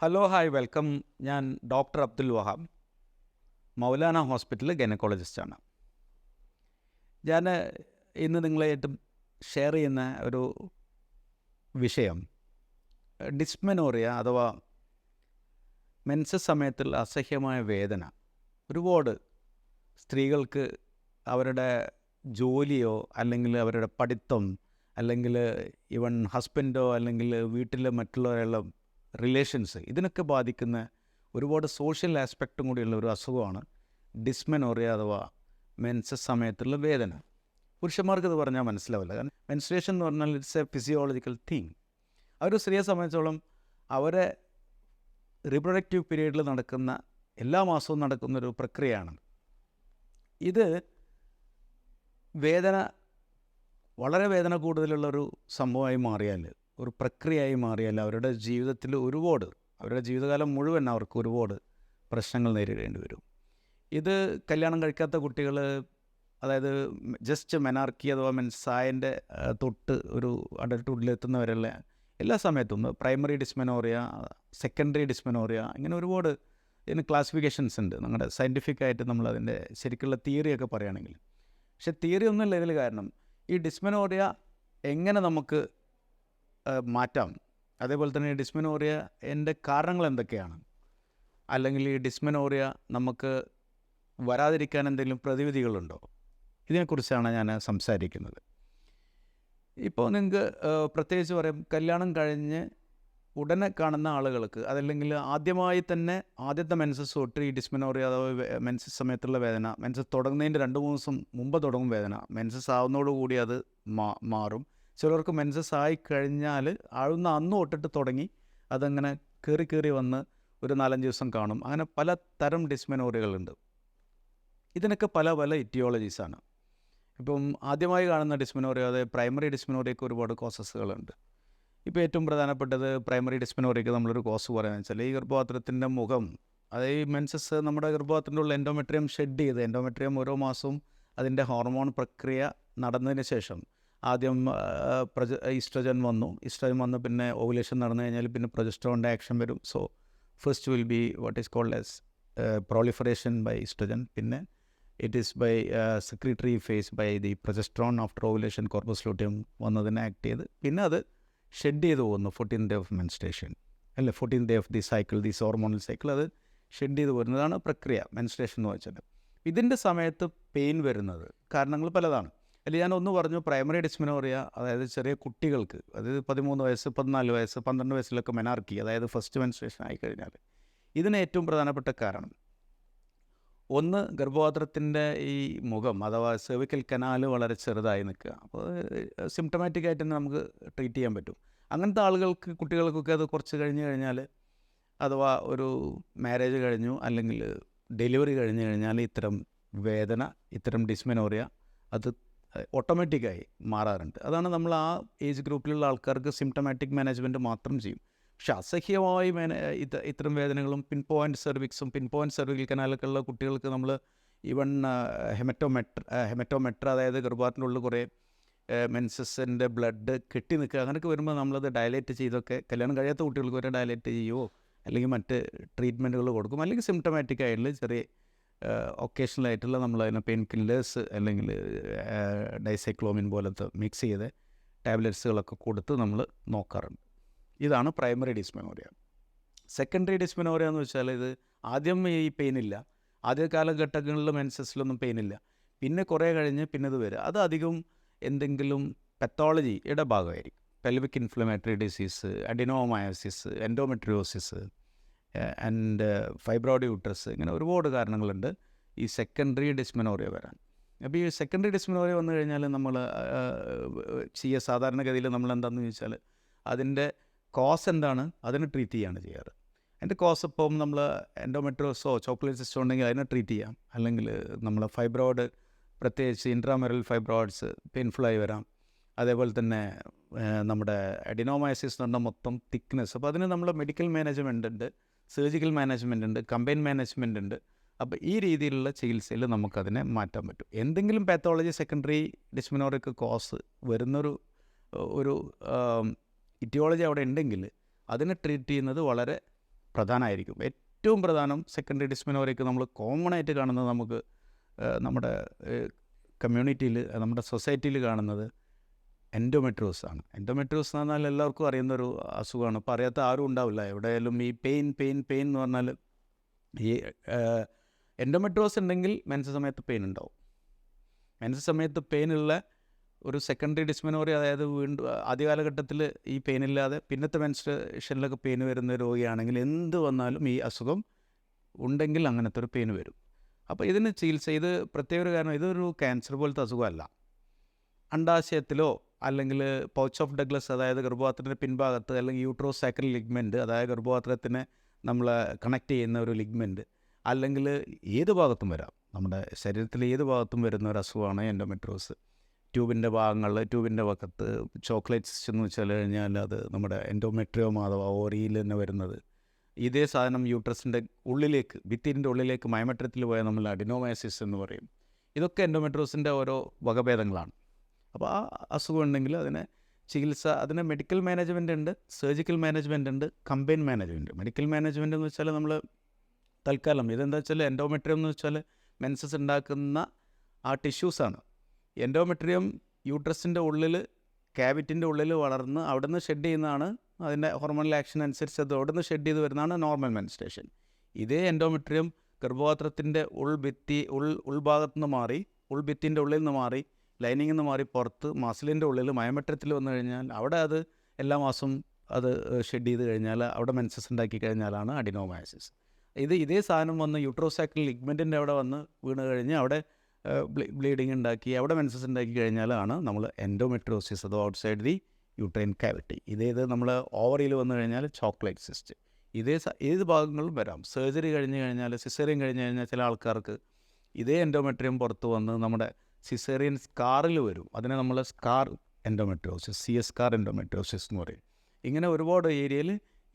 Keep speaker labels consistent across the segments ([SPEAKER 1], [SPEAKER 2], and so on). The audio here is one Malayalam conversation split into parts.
[SPEAKER 1] ഹലോ ഹായ് വെൽക്കം ഞാൻ ഡോക്ടർ അബ്ദുൽ വഹാബ് മൗലാന ഹോസ്പിറ്റലിൽ ഗൈനക്കോളജിസ്റ്റാണ് ഞാൻ ഇന്ന് നിങ്ങളായിട്ട് ഷെയർ ചെയ്യുന്ന ഒരു വിഷയം ഡിസ്മെനോറിയ അഥവാ മെൻസ് സമയത്തിൽ അസഹ്യമായ വേദന ഒരുപാട് സ്ത്രീകൾക്ക് അവരുടെ ജോലിയോ അല്ലെങ്കിൽ അവരുടെ പഠിത്തം അല്ലെങ്കിൽ ഇവൻ ഹസ്ബൻഡോ അല്ലെങ്കിൽ വീട്ടിലെ മറ്റുള്ളവരെല്ലാം റിലേഷൻസ് ഇതിനൊക്കെ ബാധിക്കുന്ന ഒരുപാട് സോഷ്യൽ ആസ്പെക്റ്റും കൂടിയുള്ള ഒരു അസുഖമാണ് ഡിസ്മെനോറിയ അഥവാ മെൻസസ് സമയത്തുള്ള വേദന പുരുഷന്മാർക്ക് ഇത് പറഞ്ഞാൽ മനസ്സിലാവില്ല കാരണം മെൻസുറേഷൻ എന്ന് പറഞ്ഞാൽ ഇറ്റ്സ് എ ഫിസിയോളജിക്കൽ തിങ് അവർ സ്ത്രീയെ സംബന്ധിച്ചോളം അവരെ റീപ്രൊഡക്റ്റീവ് പീരീഡിൽ നടക്കുന്ന എല്ലാ മാസവും നടക്കുന്നൊരു പ്രക്രിയയാണ് ഇത് വേദന വളരെ വേദന കൂടുതലുള്ളൊരു സംഭവമായി മാറിയാൽ ഒരു പ്രക്രിയയായി മാറിയല്ല അവരുടെ ജീവിതത്തിൽ ഒരുപാട് അവരുടെ ജീവിതകാലം മുഴുവൻ അവർക്ക് ഒരുപാട് പ്രശ്നങ്ങൾ നേരിടേണ്ടി വരും ഇത് കല്യാണം കഴിക്കാത്ത കുട്ടികൾ അതായത് ജസ്റ്റ് മെനാർക്കി അഥവാ മെൻസായൻ്റെ തൊട്ട് ഒരു എത്തുന്നവരല്ല എല്ലാ സമയത്തും പ്രൈമറി ഡിസ്മെനോറിയ സെക്കൻഡറി ഡിസ്മെനോറിയ ഇങ്ങനെ ഒരുപാട് ഇതിന് ക്ലാസിഫിക്കേഷൻസ് ഉണ്ട് നമ്മുടെ സയൻറ്റിഫിക് ആയിട്ട് നമ്മൾ അതിൻ്റെ ശരിക്കുള്ള തിയറിയൊക്കെ പറയുകയാണെങ്കിൽ പക്ഷേ തിയറി ഒന്നും ഇതിൽ കാരണം ഈ ഡിസ്മെനോറിയ എങ്ങനെ നമുക്ക് മാറ്റാം അതേപോലെ തന്നെ ഡിസ്മിനോറിയ എൻ്റെ കാരണങ്ങൾ എന്തൊക്കെയാണ് അല്ലെങ്കിൽ ഈ ഡിസ്മിനോറിയ നമുക്ക് വരാതിരിക്കാൻ എന്തെങ്കിലും പ്രതിവിധികളുണ്ടോ ഇതിനെക്കുറിച്ചാണ് ഞാൻ സംസാരിക്കുന്നത് ഇപ്പോൾ നിങ്ങൾക്ക് പ്രത്യേകിച്ച് പറയാം കല്യാണം കഴിഞ്ഞ് ഉടനെ കാണുന്ന ആളുകൾക്ക് അതല്ലെങ്കിൽ ആദ്യമായി തന്നെ ആദ്യത്തെ മെൻസസ് തൊട്ട് ഈ ഡിസ്മിനോറിയ അഥവാ മെൻസസ് സമയത്തുള്ള വേദന മെൻസസ് തുടങ്ങുന്നതിൻ്റെ രണ്ട് മൂന്ന് ദിവസം മുമ്പ് തുടങ്ങും വേദന മെൻസസ് ആവുന്നതോടുകൂടി അത് മാറും ചിലർക്ക് മെൻസസ് ആയി കഴിഞ്ഞാൽ ആഴുന്ന അന്ന് തൊട്ടിട്ട് തുടങ്ങി അതങ്ങനെ കയറി കയറി വന്ന് ഒരു നാലഞ്ച് ദിവസം കാണും അങ്ങനെ പല തരം ഡിസ്മെനോറികളുണ്ട് ഇതിനൊക്കെ പല പല ഇറ്റിയോളജീസാണ് ഇപ്പം ആദ്യമായി കാണുന്ന ഡിസ്മിനോറിയ അതായത് പ്രൈമറി ഡിസ്മെനോറിയൊക്കെ ഒരുപാട് കോസസുകളുണ്ട് ഇപ്പോൾ ഏറ്റവും പ്രധാനപ്പെട്ടത് പ്രൈമറി ഡിസ്മെനോറിയൊക്കെ നമ്മളൊരു കോസ് പറയുന്നത് വെച്ചാൽ ഈ ഗർഭപാത്രത്തിൻ്റെ മുഖം അതായത് ഈ മെൻസസ് നമ്മുടെ ഗർഭപാത്രത്തിൻ്റെ ഉള്ള എൻഡോമെട്രിയം ഷെഡ് ചെയ്ത് എൻഡോമെട്രിയം ഓരോ മാസവും അതിൻ്റെ ഹോർമോൺ പ്രക്രിയ നടന്നതിന് ശേഷം ആദ്യം പ്രജ ഈസ്ട്രജൻ വന്നു ഇസ്ട്രജൻ വന്ന് പിന്നെ ഓവുലേഷൻ നടന്നു കഴിഞ്ഞാൽ പിന്നെ പ്രൊജസ്ട്രോണിൻ്റെ ആക്ഷൻ വരും so first will be what is called as proliferation by oestrogen പിന്നെ it is by secretory phase by the progesterone after ovulation corpus luteum വന്നതിനെ ആക്ട് ചെയ്ത് പിന്നെ അത് ഷെഡ് ചെയ്ത് പോകുന്നു ഫോർട്ടീൻ ഡേ ഓഫ് മെൻസ്ട്രേഷൻ അല്ലെ fourteen day of the cycle this hormonal cycle അത് ഷെഡ് ചെയ്ത് വരുന്നതാണ് പ്രക്രിയ മെൻസ്ട്രേഷൻ എന്ന് വെച്ചാൽ ഇതിൻ്റെ സമയത്ത് പെയിൻ വരുന്നത് കാരണങ്ങൾ പലതാണ് അതിൽ ഞാൻ ഒന്ന് പറഞ്ഞു പ്രൈമറി ഡിസ്മിനോറിയ അതായത് ചെറിയ കുട്ടികൾക്ക് അതായത് പതിമൂന്ന് വയസ്സ് പതിനാല് വയസ്സ് പന്ത്രണ്ട് വയസ്സിലൊക്കെ മെനാർക്കി അതായത് ഫസ്റ്റ് മെൻസ്ട്രേഷൻ ആയിക്കഴിഞ്ഞാൽ ഇതിന് ഏറ്റവും പ്രധാനപ്പെട്ട കാരണം ഒന്ന് ഗർഭപാത്രത്തിൻ്റെ ഈ മുഖം അഥവാ സെർവിക്കൽ കനാല് വളരെ ചെറുതായി നിൽക്കുക അപ്പോൾ സിംറ്റമാറ്റിക് ആയിട്ട് തന്നെ നമുക്ക് ട്രീറ്റ് ചെയ്യാൻ പറ്റും അങ്ങനത്തെ ആളുകൾക്ക് കുട്ടികൾക്കൊക്കെ അത് കുറച്ച് കഴിഞ്ഞ് കഴിഞ്ഞാൽ അഥവാ ഒരു മാരേജ് കഴിഞ്ഞു അല്ലെങ്കിൽ ഡെലിവറി കഴിഞ്ഞ് കഴിഞ്ഞാൽ ഇത്തരം വേദന ഇത്തരം ഡിസ്മെനോറിയ അത് ഓട്ടോമാറ്റിക്കായി മാറാറുണ്ട് അതാണ് നമ്മൾ ആ ഏജ് ഗ്രൂപ്പിലുള്ള ആൾക്കാർക്ക് സിംറ്റമാറ്റിക് മാനേജ്മെൻറ്റ് മാത്രം ചെയ്യും പക്ഷെ അസഹ്യമായി മേന ഇത് ഇത്തരം വേദനകളും പിൻ പോയിൻറ്റ് സെർവിക്സും പിൻ പോയിൻറ്റ് സെർവിക്കൽ കനാലൊക്കെയുള്ള കുട്ടികൾക്ക് നമ്മൾ ഈവൺ ഹെമറ്റോമെട്ര ഹെമറ്റോമെട്ര അതായത് ഗർഭാറിൻ്റെ ഉള്ളിൽ കുറേ മെൻസസിൻ്റെ ബ്ലഡ് കെട്ടി നിൽക്കുക അങ്ങനെയൊക്കെ വരുമ്പോൾ നമ്മളത് ഡയലേറ്റ് ചെയ്തൊക്കെ കല്യാണം കഴിയാത്ത കുട്ടികൾക്ക് വരെ ഡയലേറ്റ് ചെയ്യുമോ അല്ലെങ്കിൽ മറ്റ് ട്രീറ്റ്മെൻറ്റുകൾ കൊടുക്കും അല്ലെങ്കിൽ സിംറ്റമാറ്റിക് ആയിട്ടുള്ള ചെറിയ ഒക്കേഷണലായിട്ടുള്ള നമ്മൾ അതിനെ പെയിൻ കില്ലേഴ്സ് അല്ലെങ്കിൽ ഡൈസൈക്ലോമിൻ പോലത്തെ മിക്സ് ചെയ്ത് ടാബ്ലറ്റ്സുകളൊക്കെ കൊടുത്ത് നമ്മൾ നോക്കാറുണ്ട് ഇതാണ് പ്രൈമറി ഡിസ്മെനോറിയ സെക്കൻഡറി ഡിസ്മെനോറിയ എന്ന് വെച്ചാൽ ഇത് ആദ്യം ഈ പെയിൻ ഇല്ല ആദ്യ കാലഘട്ടങ്ങളിൽ മെൻസസിലൊന്നും ഇല്ല പിന്നെ കുറേ കഴിഞ്ഞ് പിന്നെ ഇത് വരും അത് അധികം എന്തെങ്കിലും പെത്തോളജി ഭാഗമായിരിക്കും pelvic inflammatory disease adenomyosis endometriosis and fibroid uterus ഇങ്ങനെ ഒരുപാട് കാരണങ്ങളുണ്ട് ഈ സെക്കൻഡറി ഡിസ്മിനോറിയ വരാൻ അപ്പോൾ ഈ സെക്കൻഡറി ഡിസ്മിനോറിയ വന്നു കഴിഞ്ഞാൽ നമ്മൾ ചെയ്യുക സാധാരണഗതിയിൽ നമ്മൾ എന്താണെന്ന് ചോദിച്ചാൽ അതിൻ്റെ കോസ് എന്താണ് അതിനെ ട്രീറ്റ് ചെയ്യാണ് ചെയ്യാറ് അതിൻ്റെ കോസ് ഇപ്പം നമ്മൾ എൻഡോമെട്രോസോ ചോക്ലേറ്റ് സിസ്റ്റോ ഉണ്ടെങ്കിൽ അതിനെ ട്രീറ്റ് ചെയ്യാം അല്ലെങ്കിൽ നമ്മൾ ഫൈബ്രോയിഡ് പ്രത്യേകിച്ച് ഇൻട്രാമെറൽ ഫൈബ്രോയിഡ്സ് പെയിൻഫുള്ളായി വരാം അതേപോലെ തന്നെ നമ്മുടെ അഡിനോമയസിസ് എന്ന് പറഞ്ഞാൽ മൊത്തം തിക്നെസ് അപ്പോൾ അതിന് നമ്മൾ മെഡിക്കൽ മാനേജ്മെൻ്റ് ഉണ്ട് സർജിക്കൽ മാനേജ്മെൻ്റ് ഉണ്ട് കമ്പൈൻ മാനേജ്മെൻ്റ് ഉണ്ട് അപ്പോൾ ഈ രീതിയിലുള്ള ചികിത്സയിൽ നമുക്കതിനെ മാറ്റാൻ പറ്റും എന്തെങ്കിലും പാത്തോളജി സെക്കൻഡറി ഡിസ്മിനോറിക്ക് കോസ് വരുന്നൊരു ഒരു ഇറ്റിയോളജി അവിടെ ഉണ്ടെങ്കിൽ അതിനെ ട്രീറ്റ് ചെയ്യുന്നത് വളരെ പ്രധാനമായിരിക്കും ഏറ്റവും പ്രധാനം സെക്കൻഡറി ഡിസ്മിനോറിക്ക് നമ്മൾ കോമൺ ആയിട്ട് കാണുന്നത് നമുക്ക് നമ്മുടെ കമ്മ്യൂണിറ്റിയിൽ നമ്മുടെ സൊസൈറ്റിയിൽ കാണുന്നത് എൻഡോമെട്രോസ് ആണ് എൻഡോമെട്രോസ് എന്ന് പറഞ്ഞാൽ എല്ലാവർക്കും അറിയുന്ന ഒരു അസുഖമാണ് അപ്പോൾ അറിയാത്ത ആരും ഉണ്ടാവില്ല എവിടെയായാലും ഈ പെയിൻ പെയിൻ പെയിൻ എന്ന് പറഞ്ഞാൽ ഈ എൻഡോമെട്രോസ് ഉണ്ടെങ്കിൽ മെൻസ് സമയത്ത് പെയിൻ ഉണ്ടാവും മെൻസ് സമയത്ത് പെയിനുള്ള ഒരു സെക്കൻഡറി ഡിസ്മെനോറി അതായത് വീണ്ടും ആദ്യ കാലഘട്ടത്തിൽ ഈ പെയിൻ ഇല്ലാതെ പിന്നത്തെ മെൻസ്ട്രേഷനിലൊക്കെ പെയിൻ വരുന്ന രോഗിയാണെങ്കിൽ എന്ത് വന്നാലും ഈ അസുഖം ഉണ്ടെങ്കിൽ അങ്ങനത്തെ ഒരു പെയിൻ വരും അപ്പോൾ ഇതിന് ചികിത്സ ഇത് പ്രത്യേക ഒരു കാരണം ഇതൊരു ക്യാൻസർ പോലത്തെ അസുഖമല്ല അണ്ടാശയത്തിലോ അല്ലെങ്കിൽ പൗച്ച് ഓഫ് ഡഗ്ലസ് അതായത് ഗർഭപാത്രത്തിൻ്റെ പിൻഭാഗത്ത് അല്ലെങ്കിൽ യൂട്രോ സൈക്കൽ ലിഗ്മെൻറ്റ് അതായത് ഗർഭപാത്രത്തിനെ നമ്മൾ കണക്ട് ചെയ്യുന്ന ഒരു ലിഗ്മെൻറ്റ് അല്ലെങ്കിൽ ഏത് ഭാഗത്തും വരാം നമ്മുടെ ശരീരത്തിൽ ഏത് ഭാഗത്തും വരുന്ന ഒരു അസുഖമാണ് എൻഡോമെട്രോസ് ട്യൂബിൻ്റെ ഭാഗങ്ങൾ ട്യൂബിൻ്റെ പക്കത്ത് ചോക്ലേറ്റ്സ് എന്ന് വെച്ചാൽ കഴിഞ്ഞാൽ അത് നമ്മുടെ എൻഡോമെട്രിയോമ അഥവാ ഓറിയിൽ തന്നെ വരുന്നത് ഇതേ സാധനം യൂട്രസിൻ്റെ ഉള്ളിലേക്ക് ഭിത്തിൻ്റെ ഉള്ളിലേക്ക് മയമെട്രത്തിൽ പോയാൽ നമ്മൾ അഡിനോമയസിസ് എന്ന് പറയും ഇതൊക്കെ എൻഡോമെട്രോസിൻ്റെ ഓരോ വകഭേദങ്ങളാണ് അപ്പോൾ ആ അസുഖം ഉണ്ടെങ്കിൽ അതിനെ ചികിത്സ അതിന് മെഡിക്കൽ മാനേജ്മെൻ്റ് ഉണ്ട് സർജിക്കൽ മാനേജ്മെൻ്റ് ഉണ്ട് കമ്പൈൻ മാനേജ്മെൻറ്റ് മെഡിക്കൽ മാനേജ്മെൻ്റ് എന്ന് വെച്ചാൽ നമ്മൾ തൽക്കാലം ഇതെന്താ വെച്ചാൽ എൻഡോമെട്രിയം എന്ന് വെച്ചാൽ മെൻസസ് ഉണ്ടാക്കുന്ന ആ ടിഷ്യൂസാണ് എൻഡോമെട്രിയം യൂട്രസിൻ്റെ ഉള്ളിൽ ക്യാബിറ്റിൻ്റെ ഉള്ളിൽ വളർന്ന് നിന്ന് ഷെഡ് ചെയ്യുന്നതാണ് അതിൻ്റെ ഹോർമോണൽ ആക്ഷൻ അനുസരിച്ച് അത് നിന്ന് ഷെഡ് ചെയ്ത് വരുന്നതാണ് നോർമൽ മെൻസ്ട്രേഷൻ ഇതേ എൻഡോമെട്രിയം ഗർഭപാത്രത്തിൻ്റെ ഉൾഭിത്തി ഉൾ ഉൾഭാഗത്തുനിന്ന് നിന്ന് മാറി ഉൾഭിത്തിൻ്റെ ഉള്ളിൽ നിന്ന് മാറി ലൈനിങ് എന്ന് മാറി പുറത്ത് മസിലിൻ്റെ ഉള്ളിൽ മയമെട്ടത്തിൽ വന്നു കഴിഞ്ഞാൽ അവിടെ അത് എല്ലാ മാസവും അത് ഷെഡ് ചെയ്ത് കഴിഞ്ഞാൽ അവിടെ മെൻസസ് ഉണ്ടാക്കി കഴിഞ്ഞാലാണ് അഡിനോമാസിസ് ഇത് ഇതേ സാധനം വന്ന് യൂട്രോസാക്കിൽ ലിഗ്മെൻറ്റിൻ്റെ അവിടെ വന്ന് വീണ് കഴിഞ്ഞ് അവിടെ ബ്ലീഡിങ് ഉണ്ടാക്കി അവിടെ മെൻസസ് ഉണ്ടാക്കി കഴിഞ്ഞാലാണ് നമ്മൾ എൻഡോമെട്രോസിസ് അതോ ഔട്ട്സൈഡ് ദി യൂട്രൈൻ കാവിറ്റി ഇതേത് നമ്മൾ ഓവറിയിൽ വന്നു കഴിഞ്ഞാൽ ചോക്ലേറ്റ് സിസ്റ്റ് ഇതേ ഏത് ഭാഗങ്ങളും വരാം സർജറി കഴിഞ്ഞ് കഴിഞ്ഞാൽ സിസേറിയൻ കഴിഞ്ഞ് കഴിഞ്ഞാൽ ചില ആൾക്കാർക്ക് ഇതേ എൻഡോമെട്രിയം പുറത്ത് വന്ന് നമ്മുടെ സിസേറിയൻ സ്കാറിൽ വരും അതിനെ നമ്മൾ scar endometriosis C scar endometriosis എന്ന് പറയും ഇങ്ങനെ ഒരുപാട് ഏരിയയിൽ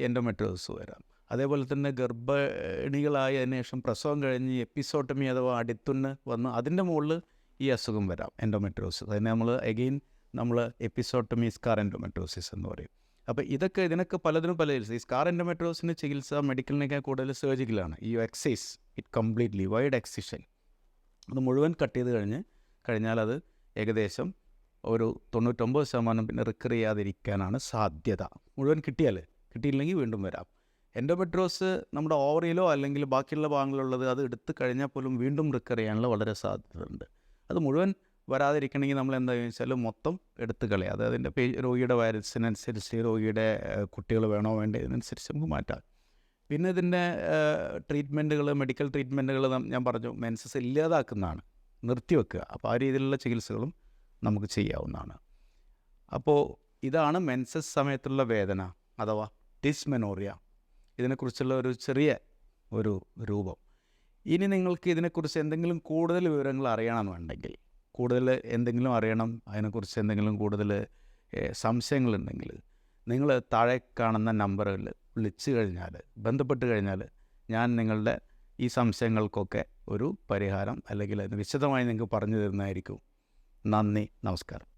[SPEAKER 1] എൻഡോമെട്രോസിസ് വരാം അതേപോലെ തന്നെ ഗർഭിണികളായ അതിനുശേഷം പ്രസവം കഴിഞ്ഞ് എപ്പിസോട്ടമി അഥവാ അടിത്തുണ്ണ് വന്ന് അതിൻ്റെ മുകളിൽ ഈ അസുഖം വരാം എൻഡോമെട്രോസിസ് അതിനെ നമ്മൾ എഗെയിൻ നമ്മൾ എപ്പിസോട്ടമി സ്കാർ എൻഡോമെട്രോസിസ് എന്ന് പറയും അപ്പോൾ ഇതൊക്കെ ഇതിനൊക്കെ പലതിനും പല ചികിത്സ ഈ സ്കാർ എൻഡോമെട്രോസിന് ചികിത്സ മെഡിക്കലിനൊക്കെ കൂടുതൽ സർജിക്കലാണ് ഈ excise it completely wide excision അത് മുഴുവൻ കട്ട് ചെയ്ത് കഴിഞ്ഞ് കഴിഞ്ഞാൽ അത് ഏകദേശം ഒരു തൊണ്ണൂറ്റൊമ്പത് ശതമാനം പിന്നെ റിക്കർ ചെയ്യാതിരിക്കാനാണ് സാധ്യത മുഴുവൻ കിട്ടിയാൽ കിട്ടിയില്ലെങ്കിൽ വീണ്ടും വരാം എൻഡോമെട്രോസ് നമ്മുടെ ഓവറിയിലോ അല്ലെങ്കിൽ ബാക്കിയുള്ള ഭാഗങ്ങളിലുള്ളത് അത് എടുത്തു കഴിഞ്ഞാൽ പോലും വീണ്ടും റിക്കർ ചെയ്യാനുള്ള വളരെ സാധ്യതയുണ്ട് അത് മുഴുവൻ വരാതിരിക്കണമെങ്കിൽ നമ്മൾ എന്താ ചോദിച്ചാൽ മൊത്തം എടുത്തു കളയുക അതായത് അതിൻ്റെ പേ രോഗിയുടെ വയറസിനനുസരിച്ച് രോഗിയുടെ കുട്ടികൾ വേണോ ഇതിനനുസരിച്ച് നമുക്ക് മാറ്റാം പിന്നെ ഇതിൻ്റെ ട്രീറ്റ്മെൻറ്റുകൾ മെഡിക്കൽ ട്രീറ്റ്മെൻറ്റുകൾ ഞാൻ പറഞ്ഞു മെൻസസ് ഇല്ലാതാക്കുന്നതാണ് നിർത്തിവെക്കുക അപ്പോൾ ആ രീതിയിലുള്ള ചികിത്സകളും നമുക്ക് ചെയ്യാവുന്നതാണ് അപ്പോൾ ഇതാണ് മെൻസസ് സമയത്തുള്ള വേദന അഥവാ ഡിസ്മെനോറിയ ഇതിനെക്കുറിച്ചുള്ള ഒരു ചെറിയ ഒരു രൂപം ഇനി നിങ്ങൾക്ക് ഇതിനെക്കുറിച്ച് എന്തെങ്കിലും കൂടുതൽ വിവരങ്ങൾ അറിയണമെന്നുണ്ടെങ്കിൽ കൂടുതൽ എന്തെങ്കിലും അറിയണം അതിനെക്കുറിച്ച് എന്തെങ്കിലും കൂടുതൽ സംശയങ്ങളുണ്ടെങ്കിൽ നിങ്ങൾ താഴെ കാണുന്ന നമ്പറുകളിൽ വിളിച്ചു കഴിഞ്ഞാൽ ബന്ധപ്പെട്ട് കഴിഞ്ഞാൽ ഞാൻ നിങ്ങളുടെ ഈ സംശയങ്ങൾക്കൊക്കെ ഒരു പരിഹാരം അല്ലെങ്കിൽ അതിന് വിശദമായി നിങ്ങൾക്ക് പറഞ്ഞു തരുന്നതായിരിക്കും നന്ദി നമസ്കാരം